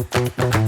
Música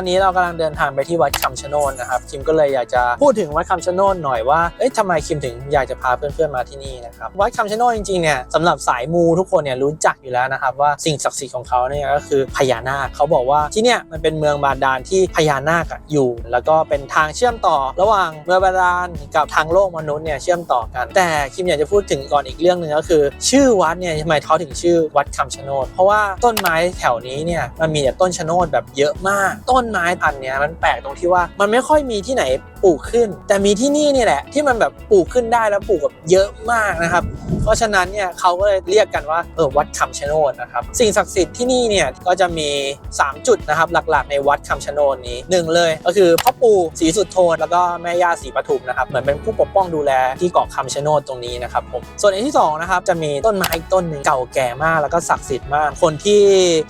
อนนี้เรากำลังเดินทางไปที่วัดคำชะโนดนะครับคิมก็เลยอยากจะพูดถึงวัดคำชะโนดหน่อยว่าเอ๊ะทำไมคิมถึงอยากจะพาเพื่อนๆมาที่นี่นะครับวัดคำชะโนดจริงๆเนี่ยสำหรับสายมูทุกคนเนี่ยรู้จักอยู่แล้วนะครับว่าสิ่งศักดิ์สิทธิ์ของเขาเนี่ยก็คือพญานาคเขาบอกว่าที่เนี่ยมันเป็นเมืองบาดาลที่พญานาคอะอยู่ แล้วก็เป็นทางเชื่อมต่อ ระหว่างเมืองบาดาลกับทางโลกมนุษย์เนี่ยเชื่อมต่อกัน แต่คิมอยากจะพูดถึงก่อนอีกเรื่องหนึ่งก็คือ ชื่อวัดเนี่ยทำไมเขาถึงชื่อวัดคำชะโนดเพราะว่าต้นไม้แถวนี้เนี่ยมันมีแต่ต้นชะโนดแบบเยอะมาก ต้นไม้พันธุ์เนี้ยมันแปลกตรงที่ว่ามันไม่ค่อยมีที่ไหนปลูกขึ้น แต่มีที่นี่นี่แหละที่มันแบบปลูกขึ้นได้แล้วปลูกแบบเยอะมากนะครับ เพราะฉะนั้นเนี่ยเขาก็เลยเรียกกันว่าเออวัดคำชะโนดนะครับสิ่งศักดิ์สิทธิ์ที่นี่เนี่ยก็จะมี 3 จุดนะครับหลักๆ ในวัดคำชะโนดนี้หนึ่งเลย ก็คือพ่อปู่ศรีสุดโทนแล้วก็แม่ย่าศรีปทุมนะครับเหมือนเป็นผู้ปกป้องดูแลที่เกาะคำชะโนดตรงนี้นะครับผมส่วนอันที่สองนะครับจะมีต้นไม้อีกต้นหนึ่งเก่าแก่มากแล้วก็ศักดิ์สิทธิ์มาก คนที่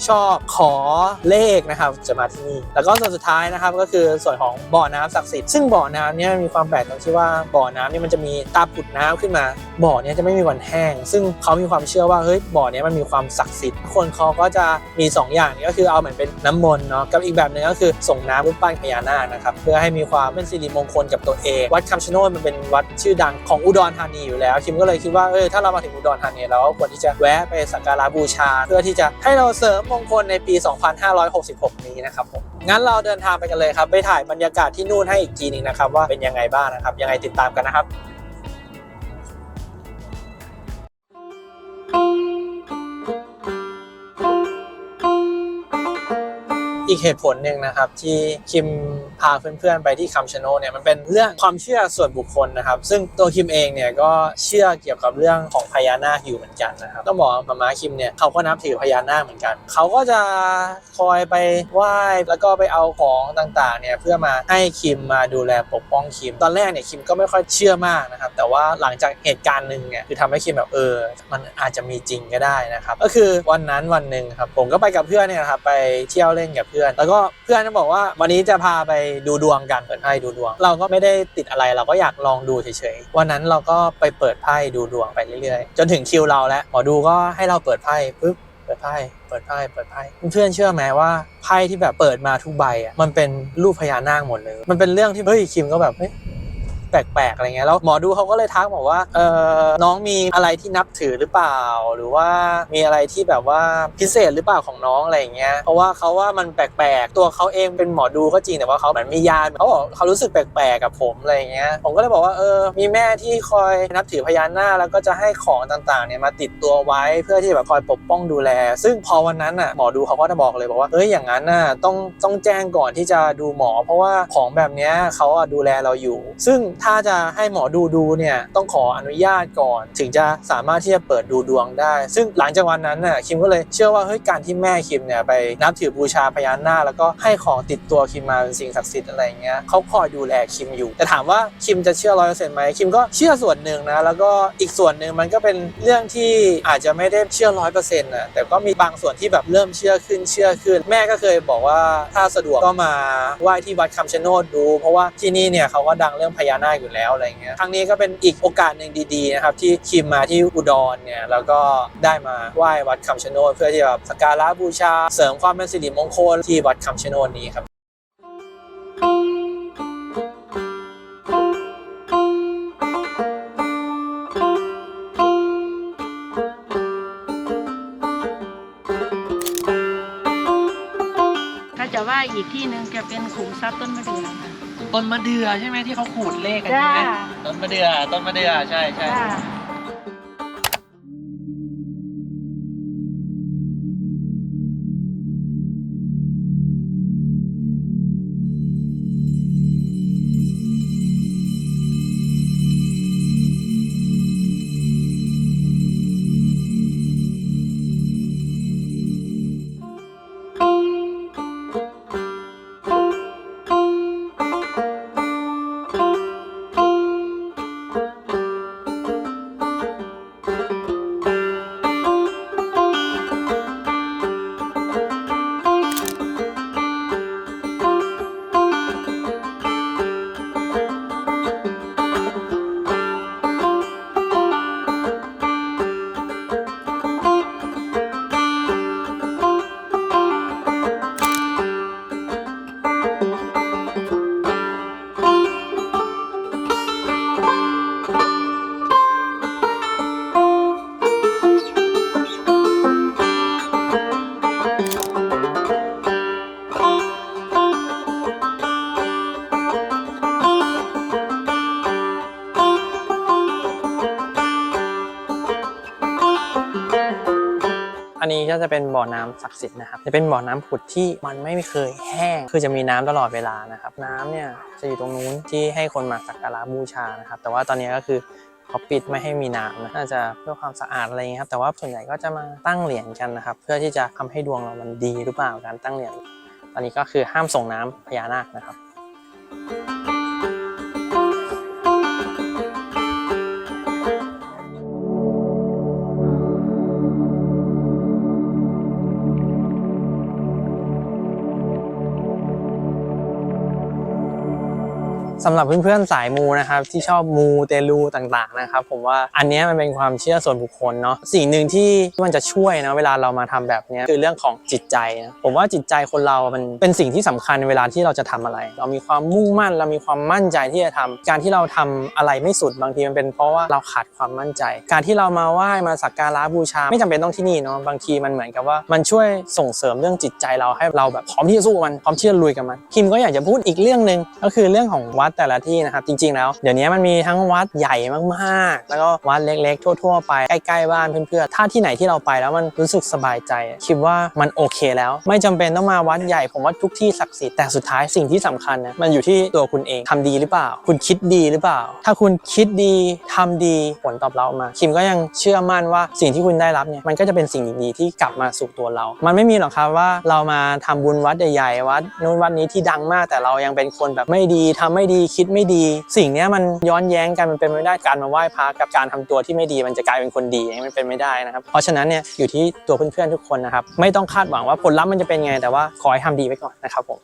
ชอบขอเลขนะครับจะมาที่นี่แล้วก็ส่วนสุดท้ายนะครับก็คือส่วนของบ่อน้ำศักดิ์สิทธิ์ซึ่งบ่อน้ำเนี่ยมีความแปลกตรงที่ว่าบ่อน้ำเนี่ยมันจะมีตาผุดน้ำขึ้นมา บ่อเนี้จะไม่มีวันแห้ง ซึ่งเขามีความเชื่อว่าเฮ้ยบ่อเนี้มันมีความศักดิ์สิทธิ์คนเขาก็จะมี 2 อย่างนี้ก็คือเอาเหมือนเป็นน้ำมนต์เนาะกับอีกแบบหนึ่งก็คือส่งน้ำรูปปั้นพญานาคนะครับเพื่อให้มีความเป็นสิริมงคลกับตัวเอง วัดคำชะโนดมันเป็นวัดชื่อดังของอุดรธานีอยู่แล้วคิมก็เลยคิดว่าเออถ้าเรามาถึงอุดรธานีเราก็ควรที่จะแวะไปสักการะบูชา เพื่อที่จะให้เราเสริมมงคลในปี 2566 นี้นะครับผมงั้นเราเดินทางไปกันเลยครับ ไปถ่ายบรรยากาศที่นู่นให้อีกทีหนึงนะครับว่าเป็นยังไงบ้างนะครับ ยังไงติดตามกันนะครับ อีกเหตุผลหนึ่งนะครับ ที่คิมพาเพื่อนๆไปที่คำชะโนดเนี่ยมันเป็นเรื่องความเชื่อส่วนบุคคลนะครับ ซึ่งตัวคิมเองเนี่ยก็เชื่อเกี่ยวกับเรื่องของพญานาคอยู่เหมือนกันนะครับต้องบอกมาม่าคิมเนี่ยเขาก็นับถือพญานาคเหมือนกัน เขาก็จะคอยไปไหว้แล้วก็ไปเอาของต่างๆเนี่ยเพื่อมาให้คิมมาดูแลปกป้องคิม ตอนแรกเนี่ยคิมก็ไม่ค่อยเชื่อมากนะครับแต่ว่าหลังจากเหตุการณ์หนึ่งเนี่ยคือทำให้คิมแบบเออ มันอาจจะมีจริงก็ได้นะครับก็คือวันนั้นวันหนึ่งครับผมก็ไปกับเพื่อนเนี่ยครับไปเที่ยวเล่นกับเพื่อนแล้วก็เพื่อนก็บอกว่าวันนี้จะพาไปดูดวงกันเปิดไพ่ดูดวง เราก็ไม่ได้ติดอะไรเราก็อยากลองดูเฉยๆวันนั้นเราก็ไปเปิดไพ่ดูดวงไปเรื่อยๆ จนถึงคิวเราแล้วหมอดูก็ให้เราเปิดไพ่ปุ๊บเปิดไพ่เปิดไพ่เปิดไพ่เพื่อนเชื่อไหมว่าไพ่ที่แบบเปิดมาทุกใบอะมันเป็นรูปพญานาคหมดเลย มันเป็นเรื่องที่เฮ้ยคิมก็แบบเฮ้ย แปลกๆอะไรเงี้ยแล้วหมอดูเขาก็เลยทักบอกว่าเออน้องมีอะไรที่นับถือหรือเปล่า หรือว่ามีอะไรที่แบบว่าพิเศษหรือเปล่าของน้องอะไรเงี้ยเพราะว่าเขาว่ามันแปลกๆ ตัวเขาเองเป็นหมอดูก็จริงแต่ว่าเขาเหมือนมียานเขาบอกเขารู้สึกแปลกๆกับผมอะไรเงี้ยผมก็เลยบอกว่าเออมีแม่ที่คอยนับถือพญานาคแล้วก็จะให้ของต่างๆเนี่ยมาติดตัวไว้เพื่อที่แบบคอยปกป้องดูแล ซึ่งพอวันนั้นอะหมอดูเขาก็จะบอกเลยบอกว่าเอ้ยอย่างนั้นน่ะต้องต้องแจ้งก่อนที่จะดูหมอ เพราะว่าของแบบเนี้ยเขาดูแลเราอยู่ ซึ่งถ้าจะให้หมอดูดูเนี่ยต้องขออนุญาตก่อน ถึงจะสามารถที่จะเปิดดูดวงได้ ซึ่งหลังจากวันนั้นน่ะคิมก็เลยเชื่อว่าเฮ้ยการที่แม่คิมเนี่ยไปนับถือบูชาพญานาคแล้วก็ให้ของติดตัวคิมมาเป็นสิ่งศักดิ์สิทธิ์อะไรเงี้ยเขาคอยดูแลคิมอยู่ แต่ถามว่าคิมจะเชื่อร้อยเปอร์เซ็นต์ไหมคิมก็เชื่อส่วนหนึ่งนะแล้วก็อีกส่วนหนึ่งมันก็เป็นเรื่องที่อาจจะไม่ได้เชื่อร้อยเปอร์เซ็นต์นะแต่ก็มีบางส่วนที่แบบเริ่มเชื่อขึ้นเชื่อขึ้น แม่ก็เคยบอกว่าถ้าสะดวกก็มาไหว้ที่วัดคำชะโนดดู เพราะว่าที่นี่เนี่ยเขาก็ดังเรื่องพญานาคากอยู่แล้วอะไรเงี้ยครั้งนี้ก็เป็นอีกโอกาสหนึ่งดีๆนะครับที่คิมมาที่อุดรเนี่ยแล้วก็ได้มาไหว้วัดคำชะโนดเพื่อที่แบบสักการะบูชา เสริมความเป็นสิริมงคลที่วัดคำชะโนดนี้ครับถ้าจะว่อีกที่หนึ่งจะเป็นขุมทรัพย์ต้นมะเดือค่ะ ต้นมะเดื่อใช่ไหมที่เขาขูดเลขกันจ้าใช่ไหมต้นมะเดื่อต้นมะเดื่อใช่ใช่ จ้า จะเป็นบ่อน้ำศักดิ์สิทธิ์นะครับจะเป็นบ่อน้ำผุดที่มันไม่เคยแห้ง คือจะมีน้ำตลอดเวลานะครับ น้ำเนี่ยจะอยู่ตรงนู้นที่ให้คนมาสักการะบูชานะครับ แต่ว่าตอนนี้ก็คือเขาปิดไม่ให้มีน้ำนะน่าจะเพื่อความสะอาดอะไรอย่างเงี้ยครับ แต่ว่าส่วนใหญ่ก็จะมาตั้งเหรียญกันนะครับ เพื่อที่จะทำให้ดวงเรามันดีหรือเปล่าการตั้งเหรียญ ตอนนี้ก็คือห้ามส่งน้ำพญานาคนะครับ สำหรับเพื่อนๆสายมูนะครับที่ชอบมูเตลูต่างๆนะครับผมว่าอันนี้มันเป็นความเชื่อส่วนบุคคลเนาะสิ่งหนึ่งที่มันจะช่วยนะเวลาเรามาทำแบบนี้คือเรื่องของจิตใจนะผมว่าจิตใจคนเรา มันเป็นสิ่งที่สำคัญเวลาที่เราจะทำอะไร เรามีความมุ่งมั่น เรามีความมั่นใจที่จะทำการที่เราทำอะไรไม่สุดบางทีมันเป็นเพราะว่าเราขาดความมั่นใจ การที่เรามาไหว้มาสักการะบูชา ไม่จำเป็นต้องที่นี่เนาะบางทีมันเหมือนกับว่ามันช่วยส่งเสริมเรื่องจิตใจเราให้เราแบบพร้อมที่จะสู้กับมันพร้อมที่จะลุยกับมันคิมก็อยากจะพูดอีกเรื่องหนึ่งก็คือเรื่องของวัดแต่ละที่นะครับจริงๆแล้วเดี๋ยวนี้มันมีทั้งวัดใหญ่มากๆ แล้วก็วัดเล็กๆ ทั่ว ๆ ไปใกล้ๆบ้านเพื่อนๆถ้าที่ไหนที่เราไปแล้วมันรู้สึกสบายใจ คิดว่ามันโอเคแล้ว ไม่จำเป็นต้องมาวัดใหญ่ผมว่าทุกที่ศักดิ์สิทธิ์แต่สุดท้ายสิ่งที่สำคัญนะมันอยู่ที่ตัวคุณเองทำดีหรือเปล่า คุณคิดดีหรือเปล่า ถ้าคุณคิดดีทำดีผลตอบรับมา คิมก็ยังเชื่อมั่นว่าสิ่งที่คุณได้รับเนี่ยมันก็จะเป็นสิ่งดีๆที่กลับมาสู่ตัวเรา มันไม่มีหรอกครับว่าเรามาทำบุญวัดใหญ่ๆวัดนู้นวัดนี้ที่ดังมาก แต่เรายังเป็นคนแบบไม่ดีทำไม่ดีคิดไม่ดี สิ่งนี้มันย้อนแย้งกันมันเป็นไม่ได้การมาไหว้พระกับการทำตัวที่ไม่ดีมันจะกลายเป็นคนดีมันเป็นไม่ได้นะครับเพราะฉะนั้นเนี่ยอยู่ที่ตัวเพื่อนๆทุกคนนะครับไม่ต้องคาดหวังว่าผลลัพธ์มันจะเป็นไงแต่ว่าขอให้ทำดีไว้ก่อนนะครับผม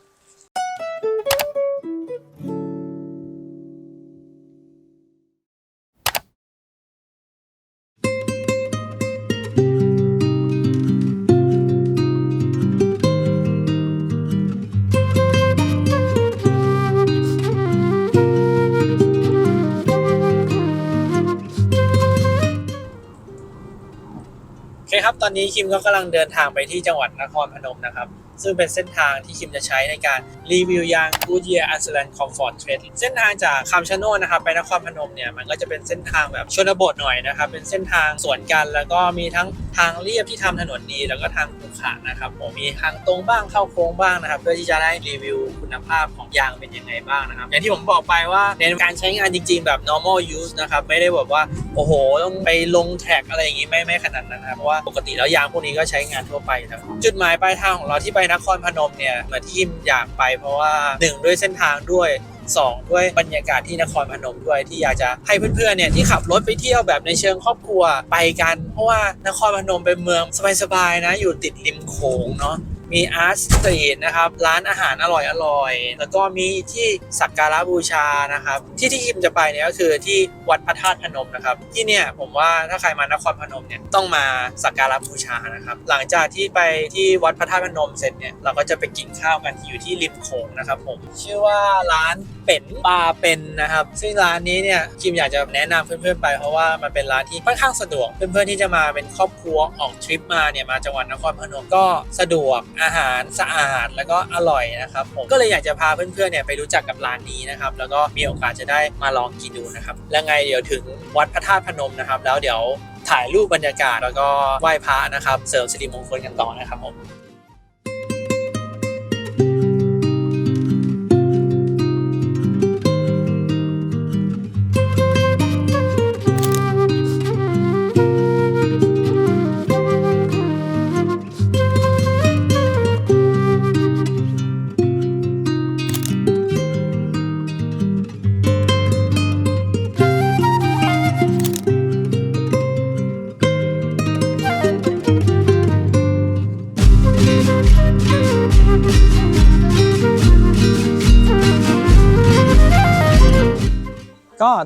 ตอนนี้คิมก็กำลังเดินทางไปที่จังหวัดนครพนมนะครับ ซึ่งเป็นเส้นทางที่คิมจะใช้ในการรีวิวยาง Goodyear a n s e l a n Comfort Trade เส้นทางจากคำชะโนดนะครับไปนครพนมเนี่ยมันก็จะเป็นเส้นทางแบบชนบทหน่อยนะครับเป็นเส้นทางสวนกัน แล้วก็มีทั้งทางเรียบที่ทำถนนดี แล้วก็ทางขรุขระนะครับผมมีทางตรงบ้างเข้าโค้งบ้างนะครับเพื่อที่จะได้รีวิวคุณภาพของยางเป็นยังไงบ้างนะครับอย่างที่ผมบอกไปว่าในการใช้งานจริง ๆ แบบ normal use นะครับไม่ได้แบบว่าโอ้โหต้องไปลงแท็กอะไรอย่างงี้ไม่ไม่ขนาดนั้นนะครับเพราะว่าปกติแล้วยางพวกนี้ก็ใช้งานทั่วไปอยู่แล้วจุดหมายปลายทางของเราที่ไปนครพนมเนี่ยเหมือนที่คิมอยากไปเพราะว่าหนึ่งด้วยเส้นทางด้วยสองด้วยบรรยากาศที่นครพนมด้วยที่อยากจะให้เพื่อนๆเนี่ยที่ขับรถไปเที่ยวแบบในเชิงครอบครัวไปกัน เพราะว่านครพนมเป็นเมืองสบายๆนะอยู่ติดริมโขงเนาะ มีอาร์ตสตรีทนะครับร้านอาหารอร่อยอร่อยๆแล้วก็มีที่สักการะบูชานะครับ ที่ที่คิมจะไปเนี่ยก็คือที่วัดพระธาตุพนมนะครับ ที่เนี่ยผมว่าถ้าใครมานครพนมเนี่ยต้องมาสักการะบูชานะครับ หลังจากที่ไปที่วัดพระธาตุพนมเสร็จเนี่ยเราก็จะไปกินข้าวกันที่อยู่ที่ริมโขงนะครับผมชื่อว่าร้านเป็ดปลาเป็นนะครับ ซึ่งร้านนี้เนี่ยคิมอยากจะแนะนำเพื่อนๆไปเพราะว่ามันเป็นร้านที่ค่อนข้างสะดวก เพื่อนๆที่จะมาเป็นครอบครัวออกทริปมาเนี่ยมาจังหวัดนครพนมก็สะดวกอาหารสะอาดแล้วก็อร่อยนะครับผมก็เลยอยากจะพาเพื่อนๆเนี่ยไปรู้จักกับร้านนี้นะครับแล้วก็มีโอกาสจะได้มาลองกินดูนะครับแล้วไงเดี๋ยวถึงวัดพระธาตุพนมนะครับ แล้วเดี๋ยวถ่ายรูปบรรยากาศแล้วก็ไหว้พระนะครับ เสริมสิริมงคลกันต่อนะครับผม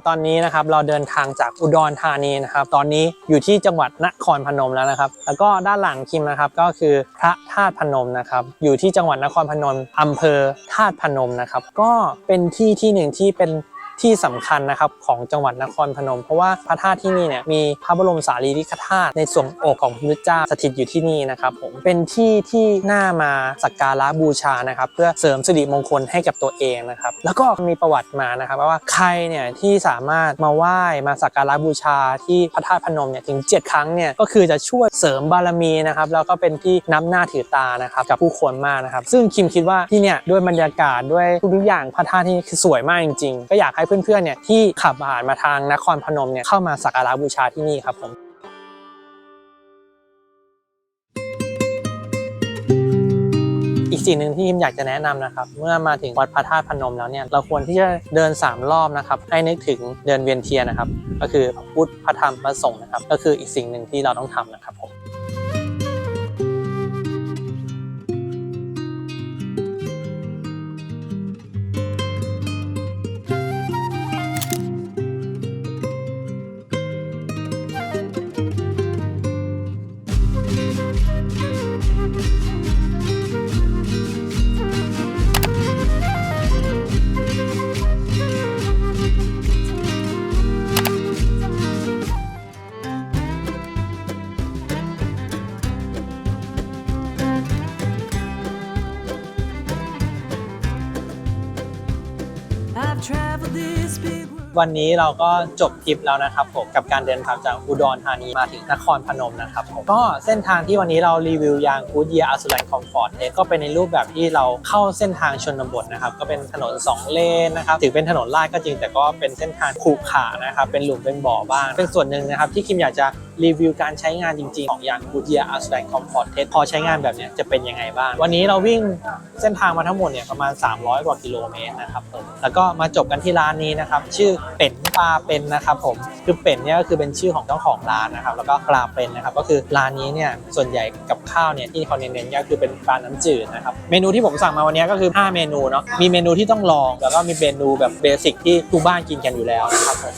ตอนนี้นะครับเราเดินทางจากอุดรธานีนะครับ ตอนนี้อยู่ที่จังหวัดนครพนมแล้วนะครับ แล้วก็ด้านหลังคิมนะครับก็คือพระธาตุพนมนะครับ อยู่ที่จังหวัดนครพนมอำเภอธาตุพนมนะครับ ก็เป็นที่ที่หนึ่งที่เป็น ที่สำคัญนะครับของจังหวัดนครพนม เพราะว่าพระธาตุที่นี่เนี่ยมีพระบรมสารีริกธาตุในส่วนอกของพระพุทธเจ้าสถิตอยู่ที่นี่นะครับผมเป็นที่ที่น่ามาสักการะบูชานะครับเพื่อเสริมสิริมงคลให้กับตัวเองนะครับแล้วก็มีประวัติมานะครับว่าใครเนี่ยที่สามารถมาไหว้มาสักการะบูชาที่พระธาตุพนมเนี่ยถึง 7 ครั้งเนี่ยก็คือจะช่วยเสริมบารมีนะครับแล้วก็เป็นที่นับหน้าถือตานะครับกับผู้คนมากนะครับซึ่งคิมคิดว่าที่เนี่ยด้วยบรรยากาศด้วยทุกอย่างพระธาตุที่นี่คือสวยมากจริงๆ ก็อยากให้เพื่อนๆเนี่ยที่ขับผ่านมาทางนครพนมเนี่ยเข้ามาสักการะบูชาที่นี่ครับผมอีกสิ่งหนึ่งที่คิมอยากจะแนะนำนะครับ เมื่อมาถึงวัดพระธาตุพนมแล้วเนี่ยเราควรที่จะเดิน 3 รอบนะครับ ให้นึกถึงเดินเวียนเทียนนะครับ ก็คือพุทธพระธรรมพระสงฆ์นะครับ ก็คืออีกสิ่งหนึ่งที่เราต้องทำนะครับผม วันนี้เราก็จบทริปแล้วนะครับผมกับการเดินทางจากอุดรธานีมาถึงนครพนมนะครับผมก็เส้นทางที่วันนี้เรารีวิวยางกูดเยียอัสุไลคอมฟอร์ตเนี่ยก็เป็นในรูปแบบที่เราเข้าเส้นทางชนบทนะครับก็เป็นถนน 2 เลนนะครับถือเป็นถนนลาดก็จริงแต่ก็เป็นเส้นทางขรุขระนะครับเป็นหลุมเป็นบ่อบ้างเป็นส่วนหนึ่งนะครับที่คิมอยากจะ รีวิวการใช้งานจริง ๆ ของยางกูดเยียอาสุไลคอมฟอร์ตเทสพอใช้งานแบบเนี้ยจะเป็นยังไงบ้าง วันนี้เราวิ่งเส้นทางมาทั้งหมดเนี่ยประมาณ 300 กว่ากิโลเมตรนะครับผมแล้วก็มาจบกันที่ร้านนี้นะครับชื่อเป็ดปลาเป็นนะครับผมคือเป็ดเนี่ยก็คือเป็นชื่อของเจ้าของร้านนะครับแล้วก็ปลาเป็นนะครับก็คือร้านนี้เนี่ยส่วนใหญ่กับข้าวเนี่ยที่เขาเน้นๆก็คือเป็นปลาน้ำจืดนะครับเมนูที่ผมสั่งมาวันนี้ก็คือ 5 เมนูเนาะมีเมนูที่ต้องลอง แล้วก็มีเมนูแบบเบสิกที่ทุกบ้านกินกันอยู่แล้วนะครับผม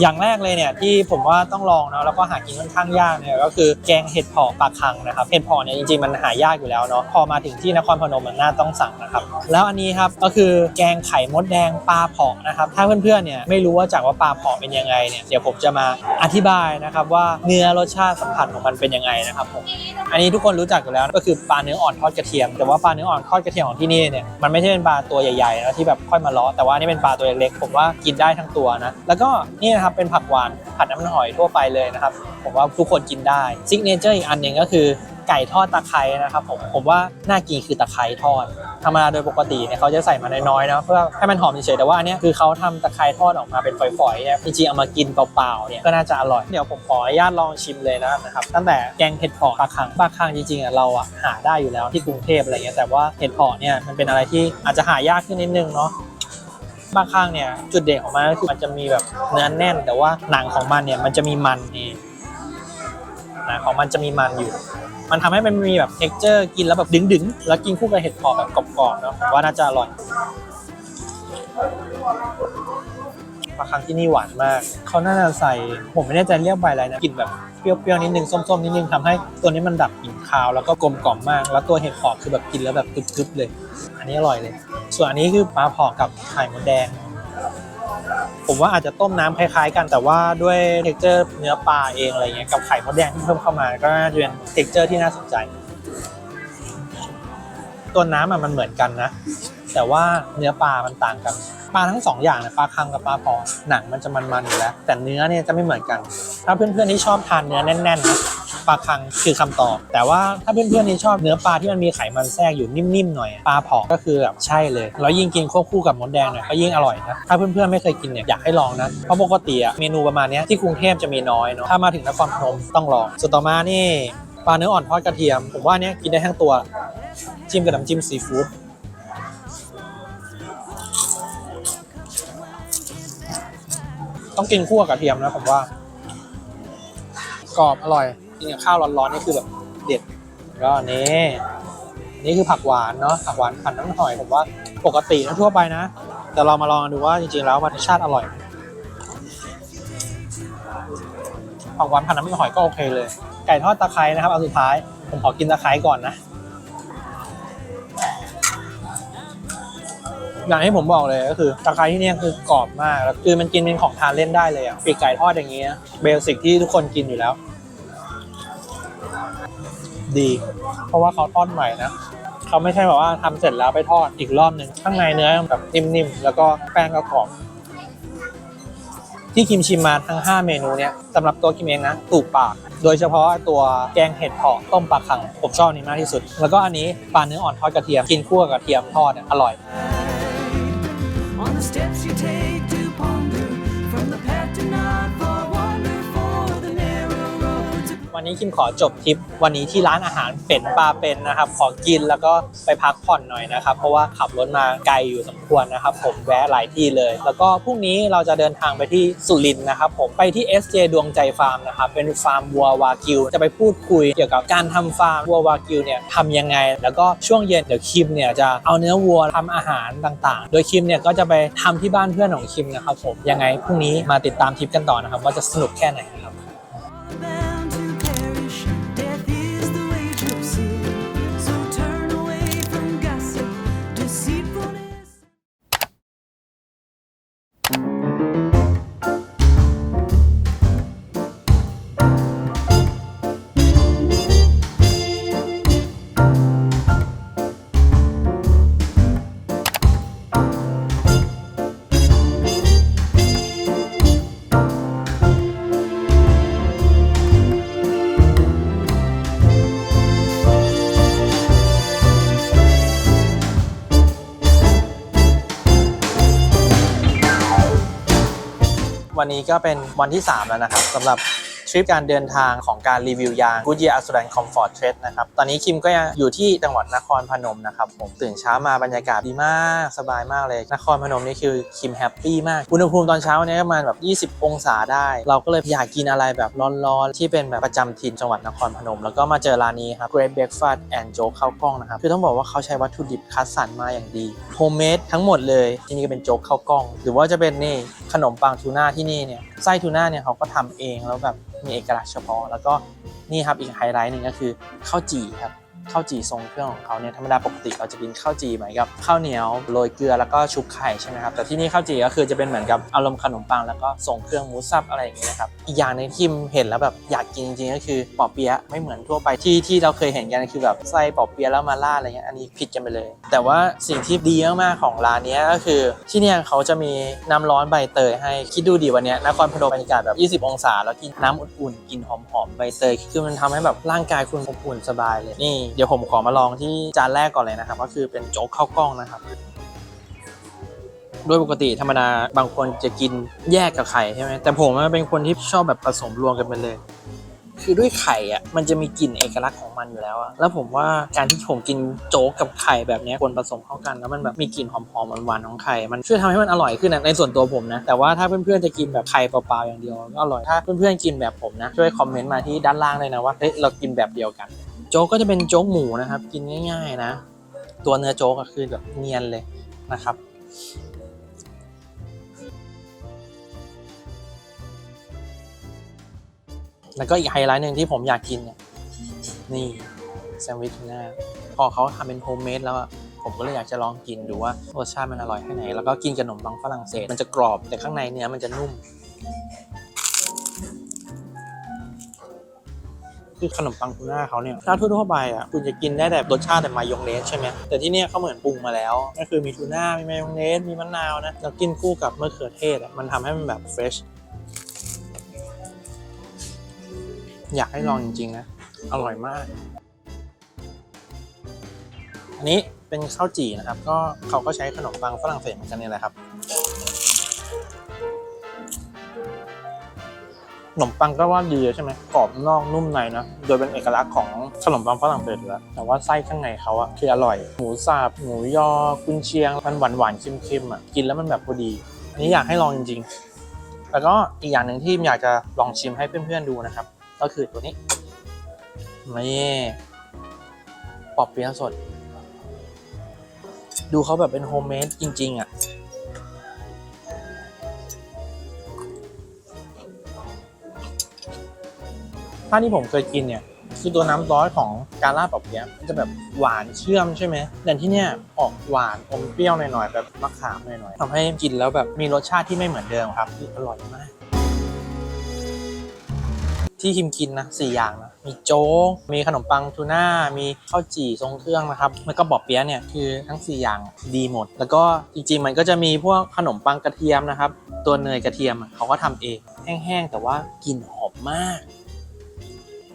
อย่างแรกเลยเนี่ยที่ผมว่าต้องลองเนาะแล้วก็หากินค่อนข้างยากเนี่ยก็คือแกงเห็ดเผาะปลาคังนะครับเห็ดเผาะเนี่ยจริงๆมันหายากอยู่แล้วเนาะพอมาถึงที่นครพนมมันน่าต้องสั่งนะครับแล้วอันนี้ครับก็คือแกงไข่มดแดงปลาเผาะนะครับถ้าเพื่อนๆเนี่ยไม่รู้ว่าจากว่าปลาเผาะเป็นยังไงเนี่ยเดี๋ยวผมจะมาอธิบายนะครับว่าเนื้อรสชาติสัมผัสของมันเป็นยังไงนะครับผมอันนี้ทุกคนรู้จักอยู่แล้วก็คือปลาเนื้ออ่อนทอดกระเทียม แต่ว่าปลาเนื้ออ่อนทอดกระเทียมของที่นี่เนี่ยมันไม่ใช่เป็นปลาตัวใหญ่ๆนะที่แบบค่อยมาเลาะแต่ว่านี่เป็นปลาตัวเล็กๆผมว่ากินได้ทั้งตัวนะแล้วก็นี่นะครับเป็นผักหวานผัดน้ำมันหอยทั่วไปเลยนะครับ ผมว่าทุกคนกินได้ซิกเนเจอร์อีกอันหนึ่งก็คือไก่ทอดตะไคร้นะครับผมผมว่าน่ากินคือตะไคร้ทอดธรรมดาโดยปกติเนี่ยเขาจะใส่มาน้อยๆนะเพื่อให้มันหอมเฉยๆแต่ว่าอันนี้คือเขาทำตะไคร้ทอดออกมาเป็นฝอยๆเนี่ยจริงๆเอามากินเปล่าๆเนี่ยก็น่าจะอร่อยเดี๋ยวผมขออนุญาตลองชิมเลยนะครับตั้งแต่แกงเห็ดเผาะปลาคังปลาคังจริงๆอะเราอะหาได้อยู่แล้วที่กรุงเทพอะไรเงี้ยแต่ว่าเห็ดเผาะเนี่ยมันเป็นอะไรที่อาจจะหายากขึ้นนิดนึงเนาะ บางครั้งเนี่ยจุดเด่นของมันก็คือมันจะมีแบบเนื้อแน่น แต่ว่าหนังของมันเนี่ยมันจะมีมันนี่หนังของมันจะมีมันอยู่ มันทำให้มันมีแบบ t e x t อร์กินแล้วแบบดึงๆ แล้วกินคู่กับเห็ดเผาะแบบกรอบๆเนาะผมว่าน่าจะอร่อยบางครั้งที่นี่หวานมาก เขาน่าจะใส่ ผมไม่แน่ใจเรียกใบอะไรนะกลิ่นแบบเปรี้ยวๆนิดนึงส้มๆนิดนึงทำให้ตัวนี้มันดับกลิ่นคาวแล้วก็กลมกล่อมมาก แล้วตัวเห็ดเผาะคือแบบกินแล้วแบบกรึบๆเลย อันนี้อร่อยเลย ส่วนอันนี้คือปลาเผาะกับไข่มดแดง ผมว่าอาจจะต้มน้ำคล้ายๆ กันแต่ว่าด้วยเท็กเจอร์เนื้อปลาเองอะไรเงี้ยกับไข่มดแดงที่เพิ่มเข้ามา ก็น่าจะเป็นเท็กเจอร์ที่น่าสนใจ ตัวน้ำมันเหมือนกันนะ แต่ว่าเนื้อปลามันต่างกันปลาทั้งสองอย่างนี่ยปลาคังกับปลาพอหนังมันจะมันๆอยู่แล้ว แต่เนื้อเนี่ยจะไม่เหมือนกัน ถ้าเพื่อนๆที่ชอบทานเนื้อแน่นๆนะ ลาคังคือคำตอบ แต่ว่าถ้าเพื่อนๆที่ชอบเนื้อปลาที่มันมีไขมันแทรกอยู่นิ่มๆหน่อยปลาเผาก็คือแบบใช่เลยแล้วยิ่งกินควบคู่กับมดแดงเนี่ยก็ยิ่งอร่อยนะถ้าเพื่อนๆไม่เคยกินเนี่ยอยากให้ลองนะเพราะปกติอะเมนูประมาณนี้ที่กรุงเทพจะมีน้อยเนาะถ้ามาถึงนครพนมต้องลองส่วนต่อมานี่ปลาเนื้ออ่อนทอดกระเทียม ผมว่าเนี้ยกินได้ทั้งตัวจิ้มกับน้ำจิ้มซีฟู้ดต้องกินคู่กับกระเทียมนะผมว่ากรอบอร่อย กินกับข้าวร้อนๆนี่คือแบบเด็ดแล้วก็อันนี้นี่คือผักหวานเนาะผักหวานผัดน้ำหอยผมว่าปกตินะทั่วไปนะ แต่เรามาลองดูว่าจริงๆแล้วมันรสชาติอร่อยผักหวานผัดน้ำหอยก็โอเคเลย ไก่ทอดตะไคร้นะครับเอาสุดท้ายผมขอกินตะไคร้ก่อนนะอย่างที่ผมบอกเลยก็คือตะไคร้ที่นี่คือกรอบมากแล้วคือมันกินเป็นของทานเล่นได้เลยอะปีกไก่ทอดอย่างเงี้ยเบสิกที่ทุกคนกินอยู่แล้ว ดี เพราะว่าเขาทอดใหม่นะเขาไม่ใช่แบบว่าทำเสร็จแล้วไปทอดอีกรอบหนึ่งข้างในเนื้อแบบนิ่มๆแล้วก็แป้งก็กรอบที่คิมชิมมาทั้ง 5 เมนูเนี้ยสำหรับตัวคิมเองนะถูกปาก โดยเฉพาะตัวแกงเห็ดเผาะต้มปลาคังผมชอบนี้มากที่สุด แล้วก็อันนี้ปลาเนื้ออ่อนทอดกระเทียม กินคู่กับกระเทียมทอดเนี่ยอร่อย วันนี้คิมขอจบทริปวันนี้ที่ร้านอาหารเป็ดปลาเป็นนะครับ ขอกินแล้วก็ไปพักผ่อนหน่อยนะครับ เพราะว่าขับรถมาไกลอยู่สมควรนะครับ ผมแวะหลายที่เลย แล้วก็พรุ่งนี้เราจะเดินทางไปที่สุรินทร์นะครับ ผมไปที่ SJ ดวงใจฟาร์มนะครับ เป็นฟาร์มวัววากิว จะไปพูดคุยเกี่ยวกับการทำฟาร์มวัววากิวเนี่ยทำยังไง แล้วก็ช่วงเย็นเดี๋ยวคิมเนี่ยจะเอาเนื้อวัวทำอาหารต่างๆ โดยคิมเนี่ยก็จะไปทำที่บ้านเพื่อนของคิมนะครับผมยังไงพรุ่งนี้มาติดตามทริปกันต่อนะครับ ว่าจะสนุกแค่ไหนนะครับ นี้ก็เป็นวันที่ 3 แล้วนะครับสำหรับ ทริปการเดินทางของการรีวิวยาง Goodyear a s u r a n Comfort Trade นะครับ ตอนนี้คิมก็ยังอยู่ที่จังหวัดนครพนมนะครับ ผมตื่นเช้ามาบรรยากาศดีมากสบายมากเลย นครพนมนี่คือคิมแฮปปี้มาก อุณหภูมิตอนเช้าเนี่ยประมาณแบบ 20 องศาได้ เราก็เลยอยากกินอะไรแบบร้อนๆ ที่เป็นแบบประจำถิ่นจังหวัดนครพนม แล้วก็มาเจอร้านนี้ครับ Great Breakfast and Joke ข้าวกล้องนะครับ คือต้องบอกว่าเขาใช้วัตถุดิบคัดสรรมาอย่างดีโฮมเมดทั้งหมดเลยที่นี่ก็เป็นโจ๊กข้าวกล้อง หรือว่าจะเป็นนี่ขนมปังทูน่าที่นี่เนี่ยไส้ทูน่าเนี่ยเขาก็ทำเองแล้วแบบมีเอกลักษณ์เฉพาะ แล้วก็นี่ครับอีกไฮไลท์หนึ่งก็คือข้าวจี่ครับ ข้าวจี่ทรงเครื่องของเขาเนี่ยธรรมดาปกติเราจะกินข้าวจี่เหมือนกับข้าวเหนียวโรยเกลือแล้วก็ชุบไข่ใช่ไหมครับแต่ที่นี่ข้าวจี่ก็คือจะเป็นเหมือนกับอารมณ์ขนมปังแล้วก็ทรงเครื่องหมูสับอะไรอย่างเงี้ยนะครับอีกอย่างหนึงที่เห็นแล้วแบบอยากกินจริงๆก็คือปอเปี๊ยะไม่เหมือนทั่วไปที่ที่เราเคยเห็นกันคือแบบไส้ปอเปี๊ยะแล้วมาราดอะไรเงี้ยอันนี้ผิดกันไปเลย แต่ว่าสิ่งที่ดีมากๆของร้านนี้ก็คือ ที่เนี่ยเขาจะมีน้ำร้อนใบเตยให้คิดดูดีวันเนี้ยนครพนมบรรยากาศแบบ 20 องศา แล้วกินน้ำอุ่นๆกินหอมๆใบเตยคือมันทำให้แบบร่างกายคุณอบอุ่นสบายเลยนี่เดี๋ยวผมขอมาลองที่จานแรกก่อนเลยนะครับ ก็คือเป็นโจ๊กข้าวกล้องนะครับโดยปกติธรรมดาบางคนจะกินแยกกับไข่ใช่ไหมแต่ผมเป็นคนที่ชอบแบบผสมรวมกันไปเลย คือด้วยไข่อะมันจะมีกลิ่นเอกลักษณ์ของมันอยู่แล้วอะแล้วผมว่าการที่ผมกินโจ๊กกับไข่แบบนี้ควรผสมเข้ากันแล้วมันแบบมีกลิ่นหอมๆหวานๆของไข่มันช่วยทำให้มันอร่อยขึ้นนะในส่วนตัวผมนะแต่ว่าถ้าเพื่อนๆจะกินแบบไข่เปล่าๆอย่างเดียวก็อร่อยถ้าเพื่อนๆกินแบบผมนะช่วยคอมเมนต์มาที่ด้านล่างเลยนะว่าเฮ้ยเรากินแบบเดียวกัน โจ๊กก็จะเป็นโจ๊กหมูนะครับ กินง่าย ๆ นะ ตัวเนื้อโจ๊กก็คือแบบเนียนเลยนะครับแล้วก็อีกไฮไลท์หนึ่งที่ผมอยากกินเนี่ยนี่แซนด์วิชทูน่าพอเขาทำเป็นโฮมเมดแล้วผมก็เลยอยากจะลองกินดูว่ารสชาติมันอร่อยแค่ไหน แล้วก็กินกับขนมปังฝรั่งเศส มันจะกรอบแต่ข้างในเนื้อมันจะนุ่ม คือขนมปังทูน่าเขาเนี่ยถ้าทั่วๆไปอะคุณจะกินได้แบบรสชาติแต่มายองเนสใช่ไหมแต่ที่เนี่ยเขาเหมือนปรุงมาแล้ว ก็คือมีทูน่ามีมายองเนสมีมะนาวนะแล้วกินคู่กับมะเขือเทศอะมันทำให้มันแบบเฟรชอยากให้ลองจริงๆนะอร่อยมาก อันนี้เป็นข้าวจี่นะครับ ก็เขาก็ใช้ขนมปังฝรั่งเศสเหมือนกันเนี่ยแหละครับ นมปังก็ว่าดีใช่ไหมกรอบนอกนุ่มในนะ โดยเป็นเอกลักษณ์ของขนมปังฝรั่งเศสแล้ว แต่ว่าไส้ข้างในเขาอะคืออร่อย หมูสับหมูยอ กุนเชียง มันหวานหวานเค็มๆอะกินแล้วมันแบบพอดี อันนี้อยากให้ลองจริงๆ แล้วก็อีกอย่างหนึ่งที่อยากจะลองชิมให้เพื่อนๆดูนะครับ ก็คือตัวนี้นี่ปอบเปี๊ยะสด ดูเขาแบบเป็นโฮมเมดจริงๆอะ ถ้าที่ผมเคยกินเนี่ยคือตัวน้ำซอสของกาล่าปอบเปี๊ยะมันจะแบบหวานเชื่อมใช่ไหมแต่ที่เนี่ยออกหวานอมเปรี้ยวหน่อยๆแบบมะขามหน่อยๆทำให้กินแล้วแบบมีรสชาติที่ไม่เหมือนเดิมครับคืออร่อยมาก ที่คิมกินนะสี่อย่างนะมีโจ๊กมีขนมปังทูน่ามีข้าวจี่ทรงเครื่องนะครับแล้วก็บอบเปี๊ยะเนี่ยคือทั้งสี่อย่างดีหมด แล้วก็จริงๆมันก็จะมีพวกขนมปังกระเทียมนะครับ ตัวเนยกระเทียมเขาก็ทำเองแห้งๆแต่ว่ากลิ่นหอมมาก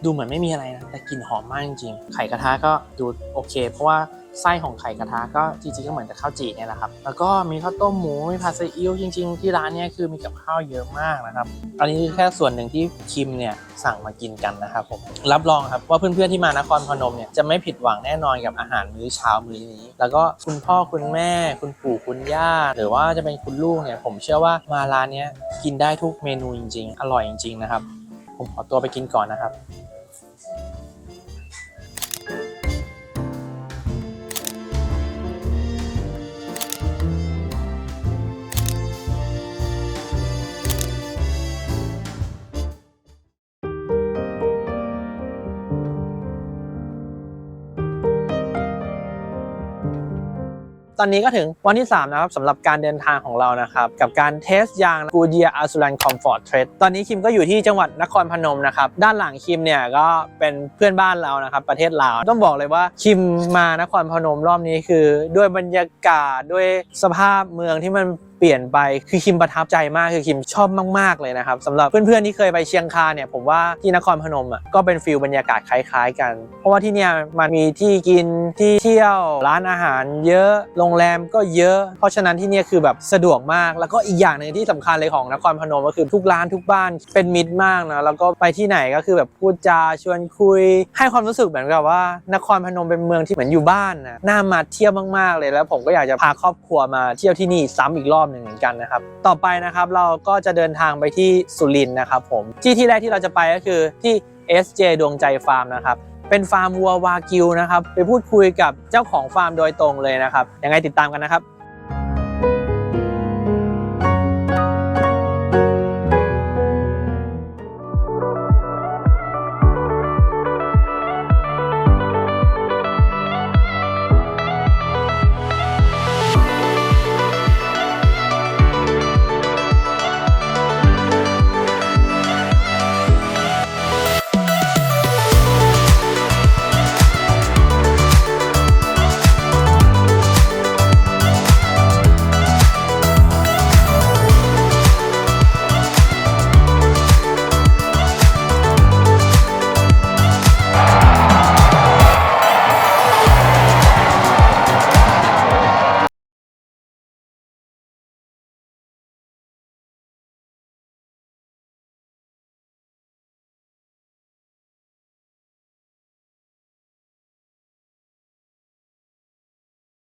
ดูเหมือนไม่มีอะไรนะแต่กลิ่นหอมมากจริงๆไข่กระทะก็ดูโอเค เพราะว่าไส้ของไข่กระทะก็จริงๆก็เหมือนกับข้าวจีเนี่ยแหละครับ แล้วก็มีข้าวต้มหมู มีผัดซีอิ๊วจริง ๆ ที่ร้านเนี้ยคือมีกับข้าวเยอะมากนะครับ อันนี้คือแค่ส่วนหนึ่งที่คิมเนี่ยสั่งมากินกันนะครับผม รับรองครับว่าเพื่อนๆที่มานครพนมเนี่ยจะไม่ผิดหวังแน่นอนกับอาหารมื้อเช้ามื้อนี้ แล้วก็คุณพ่อคุณแม่ คุณปู่คุณย่า หรือว่าจะเป็นคุณลูกเนี่ยผมเชื่อว่ามาร้านเนี้ยกินได้ทุกเมนูจริง ๆ อร่อยจริงๆนะครับ ผมขอตัวไปกินก่อนนะครับ ตอนนี้ก็ถึงวันที่ 3 นะครับสำหรับการเดินทางของเรานะครับ กับการเทสยางกูเดียอาซูรันคอมฟอร์ตเทรดตอนนี้คิมก็อยู่ที่จังหวัดนครพนมนะครับ ด้านหลังคิมเนี่ยก็เป็นเพื่อนบ้านเรานะครับ ประเทศลาว ต้องบอกเลยว่าคิมมานครพนมรอบนี้คือ ด้วยบรรยากาศด้วยสภาพเมืองที่มัน เปลี่ยนไปคือคิมประทับใจมากคือคิมชอบมาก ๆ เลยนะครับสำหรับเพื่อนๆที่เคยไปเชียงคานเนี่ยผมว่าที่นครพนมอะก็เป็นฟิลบรรยากาศคล้ายๆ กัน เพราะว่าที่เนี่ยมันมีที่กินที่เที่ยวร้านอาหาร เยอะโรงแรมก็เยอะ เพราะฉะนั้นที่เนี่ยคือแบบสะดวกมาก แล้วก็อีกอย่างหนึ่งที่สำคัญเลยของนครพนมก็คือทุกร้านทุกบ้านเป็นมิตรมากนะแล้วก็ไปที่ไหนก็คือแบบพูดจาชวนคุย ให้ความรู้สึกเหมือนกับว่านครพนมเป็นเมืองที่เหมือนอยู่บ้านนะน่ามาเที่ยวมากๆเลยแล้ว ผมก็อยากจะพาครอบครัวมาเที่ยวที่นี่ซ้ำอีกรอบอบหนึ่งเหมือนกันนะครับ ต่อไปนะครับเราก็จะเดินทางไปที่สุรินทร์นะครับผมที่ที่แรกที่เราจะไปก็คือที่ SJ ดวงใจฟาร์มนะครับเป็นฟาร์มวัววากิวนะครับไปพูดคุยกับเจ้าของฟาร์มโดยตรงเลยนะครับยังไงติดตามกันนะครับ